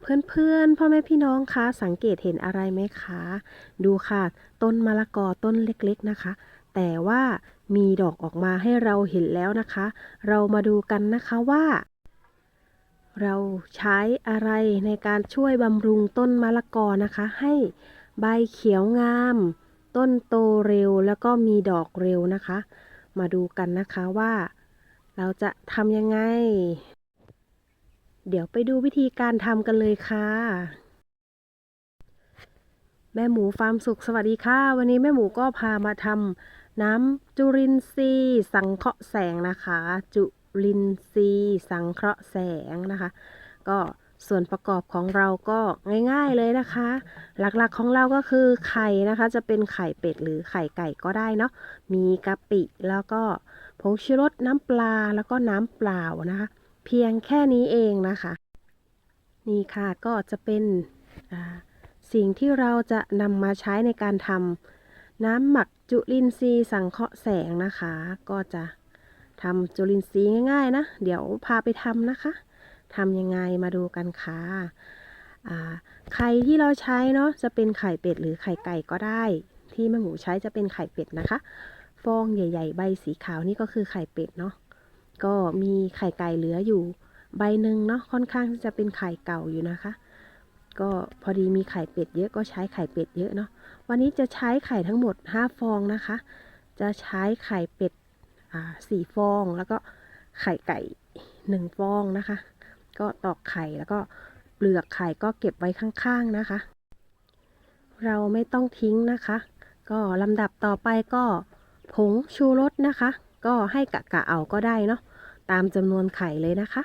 เพื่อนๆ พ่อแม่พี่น้องคะสังเกตเห็นอะไรไหมคะ ดูค่ะ ต้นมะละกอต้นเล็กๆนะคะ แต่ว่ามีดอกออกมาให้เราเห็นแล้วนะคะ เรามาดูกันนะคะว่า เราใช้อะไรในการช่วยบำรุงต้นมะละกอนะคะ ให้ใบเขียวงาม ต้นโตเร็วแล้วก็มีดอกเร็วนะคะ มาดูกันนะคะว่า เราจะทำยังไง เดี๋ยวไปดูวิธีการทำกันเลยค่ะ แม่หมูฟาร์มสุขสวัสดีค่ะ วันนี้แม่หมูก็พามาทำน้ำจุลินทรีย์ สังเคราะห์แสงนะคะ จุลินทรีย์ สังเคราะห์แสงนะคะ ก็ส่วนประกอบของเราก็ง่ายๆเลยนะคะ หลักๆของเราก็คือไข่นะคะ จะเป็นไข่เป็ดหรือไข่ไก่ก็ได้เนาะมีกะปิแล้วก็ผงชูรสน้ำปลาแล้วก็น้ำเปล่านะคะ เพียงแค่นี้เองนะคะ นี่ค่ะก็จะเป็นสิ่งที่เราจะนำมาใช้ในการทำน้ำหมักจุลินทรีย์สังเคราะห์แสงนะคะ ก็จะทำจุลินทรีย์ง่าย ๆ นะ เดี๋ยวพาไปทำนะคะทำยังไงมาดูกันค่ะไข่ที่เราใช้เนาะจะเป็นไข่เป็ดหรือไข่ไก่ก็ได้ ที่แม่หมูใช้จะเป็นไข่เป็ดนะคะ ฟองใหญ่ ๆ ใบสีขาวนี่ก็คือไข่เป็ดเนาะ ก็มีไข่ไก่เหลืออยู่ใบหนึ่งเนาะค่อนข้างที่จะเป็นไข่เก่าอยู่นะคะ ก็พอดีมีไข่เป็ดเยอะก็ใช้ไข่เป็ดเยอะเนาะวันนี้จะใช้ไข่ทั้งหมด 5 ฟองนะคะ จะใช้ไข่เป็ดอ่าสี่ฟองแล้วก็ไข่ไก่หนึ่งฟองนะคะ ก็ตอกไข่แล้วก็เปลือกไข่ก็เก็บไว้ข้างๆนะคะ เราไม่ต้องทิ้งนะคะ ก็ลำดับต่อไปก็ผงชูรสนะคะ ก็ให้กะกะเอาก็ได้เนาะ ตามจำนวนไข่เลยนะคะ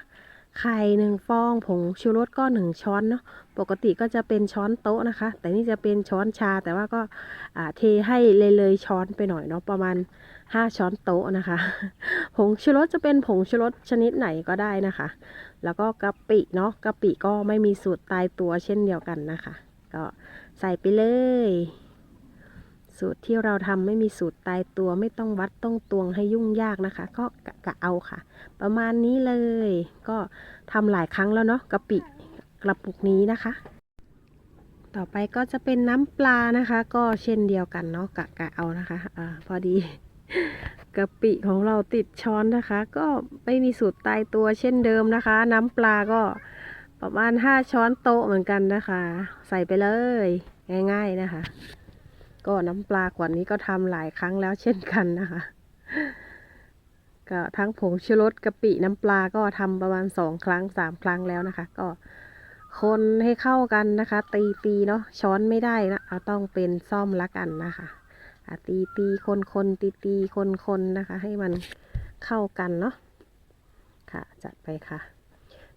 ไข่หนึ่งฟองผงชูรสก็หนึ่งช้อนเนาะปกติก็จะเป็นช้อนโต๊ะนะคะ แต่นี่จะเป็นช้อนชาแต่ว่าก็เทให้เลยเลยช้อนไปหน่อยเนาะประมาณ5ช้อนโต๊ะนะคะ ผงชูรสจะเป็นผงชูรสชนิดไหนก็ได้นะคะ แล้วก็กะปิเนาะกะปิก็ไม่มีสูตรตายตัวเช่นเดียวกันนะคะ ก็ใส่ไปเลย สูตรที่เราทำไม่มีสูตรตายตัวไม่ต้องวัดต้องตวงให้ยุ่งยากนะคะ ก็กะเอาค่ะ ประมาณนี้เลย ก็ทำหลายครั้งแล้วเนาะกะปิกระปุกนี้นะคะ ต่อไปก็จะเป็นน้ำปลานะคะ ก็เช่นเดียวกันเนาะกะกะเอานะคะอาพอดีกะปิของเราติดช้อนนะคะ ก็ไม่มีสูตรตายตัวเช่นเดิมนะคะ น้ำปลาก็ประมาณ 5 ช้อนโต๊ะเหมือนกันนะคะ ใส่ไปเลย ง่าย ๆนะคะ ก็น้ำปลาขวดนี้ก็ทำหลายครั้งแล้วเช่นกันนะคะ ก็ทั้งผงชูรสกะปิน้ำปลาก็ทำประมาณสองครั้งสามครั้งแล้วนะคะ ก็คนให้เข้ากันนะคะ ตีตีเนาะช้อนไม่ได้นะเอาต้องเป็นซ่อมละกันนะคะอะตีตีคนคนตีตีคนคนนะคะ ให้มันเข้ากันเนาะค่ะจัดไปค่ะ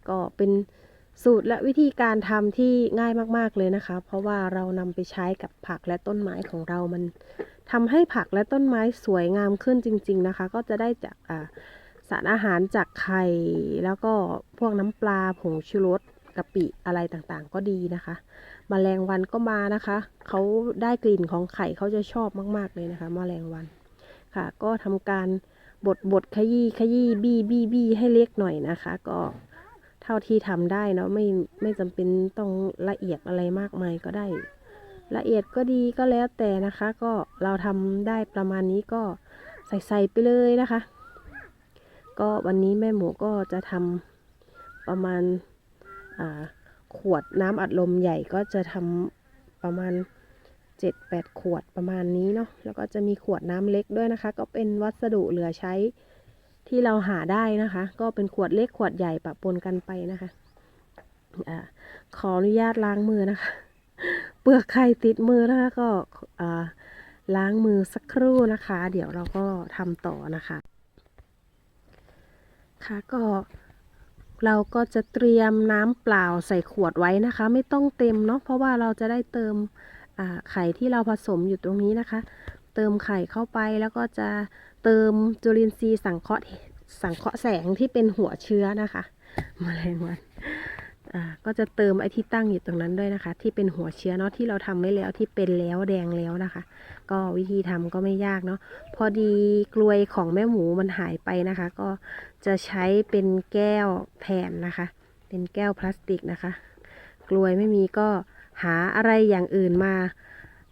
ก็เป็น สูตรและวิธีการทำที่ง่ายมากๆเลยนะคะ เพราะว่าเรานำไปใช้กับผักและต้นไม้ของเรามันทำให้ผักและต้นไม้สวยงามขึ้นจริง ๆนะคะ ก็จะได้จากสารอาหารจากไข่แล้วก็พวกน้ำปลาผงชูรสกะปิอะไรต่างๆ ก็ดีนะคะแมลงวันก็มานะคะ เขาได้กลิ่นของไข่เขาจะชอบมากๆเลยนะคะแมลงวันค่ะ ก็ทำการบดบดขยี้ขยี้บี้บี้บี้ให้เล็กหน่อยนะคะ ก็ ท่าที่ทำได้เนาะไม่ไม่จำเป็นต้องละเอียดอะไรมากมายก็ได้ ละเอียดก็ดีก็แล้วแต่นะคะ ก็เราทำได้ประมาณนี้ก็ใส่ใส่ไปเลยนะคะ ก็วันนี้แม่หมูก็จะทำประมาณอ่าขวดน้ำอัดลมใหญ่ก็จะทำประมาณ 7-8 ขวดประมาณนี้เนาะแล้วก็จะมีขวดน้ำเล็กด้วยนะคะ ก็เป็นวัสดุเหลือใช้ ที่เราหาได้นะคะ ก็เป็นขวดเล็กขวดใหญ่ปะปนกันไปนะคะอขออนุญาตล้างมือนะคะ เปลือกไข่ติดมือนะคะ ก็ล้างมือสักครู่นะคะ เดี๋ยวเราก็ทำต่อนะคะ ค่ะก็เราก็จะเตรียมน้ำเปล่าใส่ขวดไว้นะคะ ไม่ต้องเต็มเนาะเพราะว่าเราจะได้เติมไข่ที่เราผสมอยู่ตรงนี้นะคะ เติมไข่เข้าไปแล้วก็จะ เติมจุลินทรีย์สังเคราะห์สังเคราะห์แสงที่เป็นหัวเชื้อนะคะแมลงวันก็จะเติมไอ้ที่ตั้งอยู่ตรงนั้นด้วยนะคะ ที่เป็นหัวเชื้อเนาะที่เราทำไว้แล้วที่เป็นแล้วแดงแล้วนะคะ ก็วิธีทำก็ไม่ยากเนาะพอดีกลวยของแม่หมูมันหายไปนะคะ ก็จะใช้เป็นแก้วแทนนะคะ เป็นแก้วพลาสติกนะคะ กลวยไม่มีก็หาอะไรอย่างอื่นมา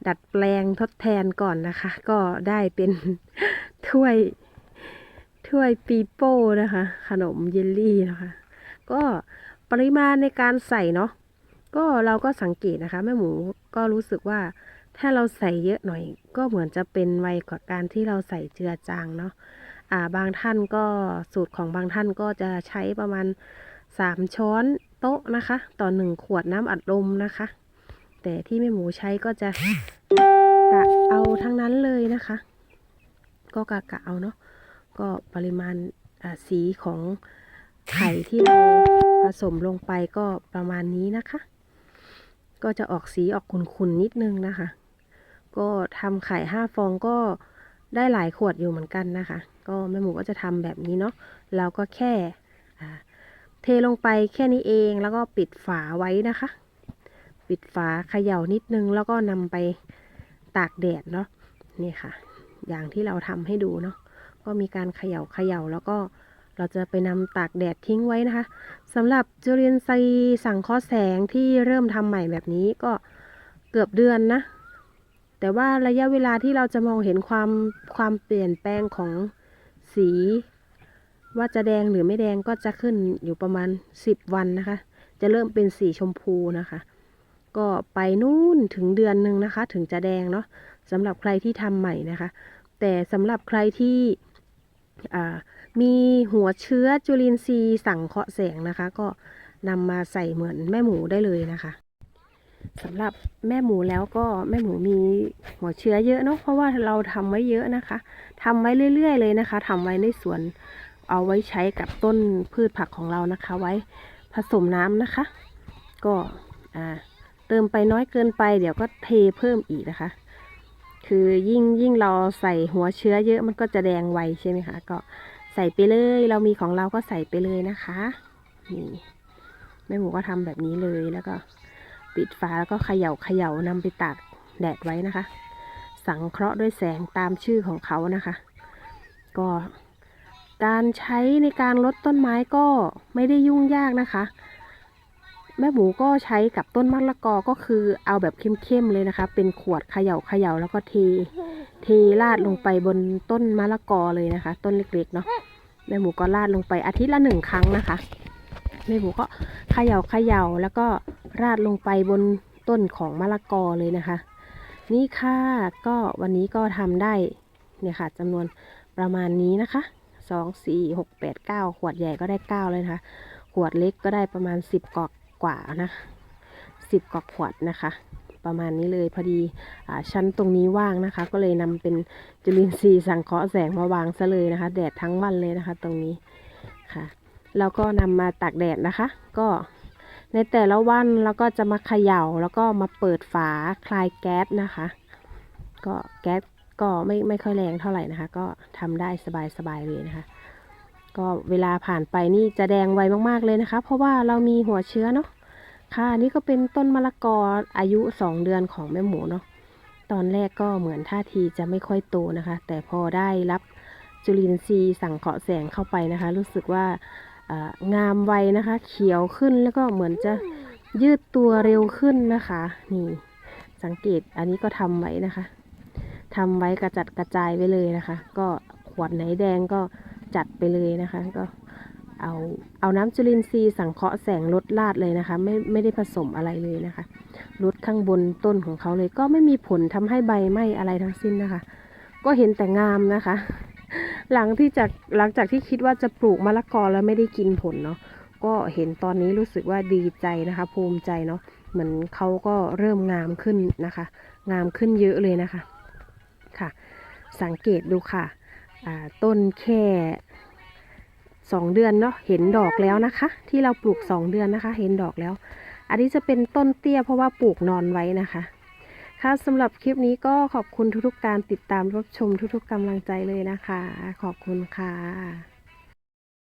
ดัดแปลงทดแทนก่อนนะคะ ก็ได้เป็นถ้วยถ้วยปีโป้นะคะ ขนมเยลลี่นะคะ ก็ปริมาณในการใส่เนาะก็เราก็สังเกตนะคะแม่หมูก็รู้สึกว่าถ้าเราใส่เยอะหน่อย ก็เหมือนจะเป็นไวกว่าการที่เราใส่เจือจางเนาะอ่าบางท่านก็สูตรของบางท่านก็จะใช้ประมาณ 3 ช้อนโต๊ะนะคะ ต่อ 1 ขวดน้ำอัดลมนะคะ แต่ที่แม่หมูใช้ก็จะ กะเอาทั้งนั้นเลยนะคะ ก็กะกะเอาเนาะก็ปริมาณสีของไข่ที่เราผสมลงไปก็ประมาณนี้นะคะ ก็จะออกสีออกขุ่นๆนิดนึงนะคะ ก็ทำไข่ห้าฟองก็ได้หลายขวดอยู่เหมือนกันนะคะ ก็แม่หมูก็จะทำแบบนี้เนาะเราก็แค่เทลงไปแค่นี้เองแล้วก็ปิดฝาไว้นะคะ ปิดฝาเขย่านิดนึงแล้วก็นำไป ตากแดดเนาะนี่ค่ะ อย่างที่เราทำให้ดูเนาะก็มีการเขย่าเขย่าแล้วก็เราจะไปนำตากแดดทิ้งไว้นะคะสำหรับจุลินทรีย์สังเคราะห์แสงที่เริ่มทำใหม่แบบนี้ก็เกือบเดือนนะ แต่ว่าระยะเวลาที่เราจะมองเห็นความความเปลี่ยนแปลงของสี ว่าจะแดงหรือไม่แดงก็จะขึ้นอยู่ประมาณ 10 วันนะคะ จะเริ่มเป็นสีชมพูนะคะ ก็ไปนู่นถึงเดือนหนึ่งนะคะ ถึงจะแดงเนาะสำหรับใครที่ทำใหม่นะคะ แต่สำหรับใครที่มีหัวเชื้อจุลินทรีย์สังเคราะห์แสงนะคะ ก็นำมาใส่เหมือนแม่หมูได้เลยนะคะสำหรับแม่หมูแล้วก็แม่หมูมีหัวเชื้อเยอะเนาะเพราะว่าเราทำไว้เยอะนะคะทำไว้เรื่อย ๆ เลยนะคะทำไว้ในสวนเอาไว้ใช้กับต้นพืชผักของเรานะคะ ไว้ผสมน้ำนะคะ ก็อ่า เติมไปน้อยเกินไป เดี๋ยวก็เทเพิ่มอีกนะคะ คือยิ่งยิ่งเราใส่หัวเชื้อเยอะมันก็จะแดงไวใช่ไหมคะ ก็ใส่ไปเลย เรามีของเราก็ใส่ไปเลยนะคะ นี่แม่หมูก็ทำแบบนี้เลยแล้วก็ปิดฝาแล้วก็เขย่าเขย่านำไปตากแดดไว้นะคะ สังเคราะห์ด้วยแสงตามชื่อของเขานะคะ ก็การใช้ในการลดต้นไม้ก็ไม่ได้ยุ่งยากนะคะ แม่หมูก็ใช้กับต้นมะละกอก็คือเอาแบบเข้มๆเลยนะคะ เป็นขวดเขย่าเขย่าแล้วก็เทเทราดลงไปบนต้นมะละกอเลยนะคะ ต้นเล็กๆเนาะแม่หมูก็ราดลงไปอาทิตย์ละหนึ่งครั้งนะคะแม่หมูก็เขย่าเขย่าแล้วก็ราดลงไปบนต้นของมะละกอเลยนะคะ นี่ค่ะก็วันนี้ก็ทำได้เนี่ยค่ะจำนวนประมาณนี้นะคะสองสี่หกแปดเก้าขวดใหญ่ก็ได้เก้าเลยนะคะ ขวดเล็กก็ได้ประมาณสิบกอก กว่านะสิบกอกขวดนะคะ ประมาณนี้เลยพอดีอชั้นตรงนี้ว่างนะคะ ก็เลยนำเป็นจุลินทรีย์สังเคราะห์แสงมาวางซะเลยนะคะ แดดทั้งวันเลยนะคะ ตรงนี้ค่ะแล้วก็นำมาตากแดดนะคะ ก็ในแต่ละวันเราก็จะมาเขย่าแล้วก็มาเปิดฝาคลายแก๊สนะคะ ก็แก๊สก็ไม่ไม่ค่อยแรงเท่าไหร่นะคะ ก็ทำได้สบายๆเลยนะคะ ก็เวลาผ่านไปนี่จะแดงไวมากๆเลยนะคะ เพราะว่าเรามีหัวเชื้อเนาะค่ะนี่ก็เป็นต้นมะละกออายุ 2 เดือนของแม่หมูเนาะตอนแรกก็เหมือนท่าทีจะไม่ค่อยโตนะคะ แต่พอได้รับจุลินทรีย์สังเคราะห์แสงเข้าไปนะคะ รู้สึกว่างามไวนะคะ เขียวขึ้นแล้วก็เหมือนจะยืดตัวเร็วขึ้นนะคะ นี่ สังเกตอันนี้ก็ทำไว้นะคะทำไว้กระจัดกระจายไว้เลยนะคะ ก็ขวดไหนแดงก็ จัดไปเลยนะคะ ก็เอาเอาน้ำจุลินทรีย์สังเคราะห์แสงลดลาดเลยนะคะ ไม่ไม่ได้ผสมอะไรเลยนะคะลดข้างบนต้นของเขาเลย ก็ไม่มีผลทำให้ใบไหม้อะไรทั้งสิ้นนะคะ ก็เห็นแต่งามนะคะ หลังที่จากหลังจากที่คิดว่าจะปลูกมะละกอแล้วไม่ได้กินผลเนาะก็เห็นตอนนี้รู้สึกว่าดีใจนะคะ ภูมิใจเนาะเหมือนเขาก็เริ่มงามขึ้นนะคะ งามขึ้นเยอะเลยนะคะค่ะ สังเกตดูค่ะ ต้นแค่สองเดือนเนาะเห็นดอกแล้วนะคะ ที่เราปลูกสองเดือนนะคะ เห็นดอกแล้ว อันนี้จะเป็นต้นเตี้ยเพราะว่าปลูกนอนไว้นะคะค่ะสำหรับคลิปนี้ก็ขอบคุณทุกๆการติดตามรับชมทุกๆกำลังใจเลยนะคะ ขอบคุณค่ะ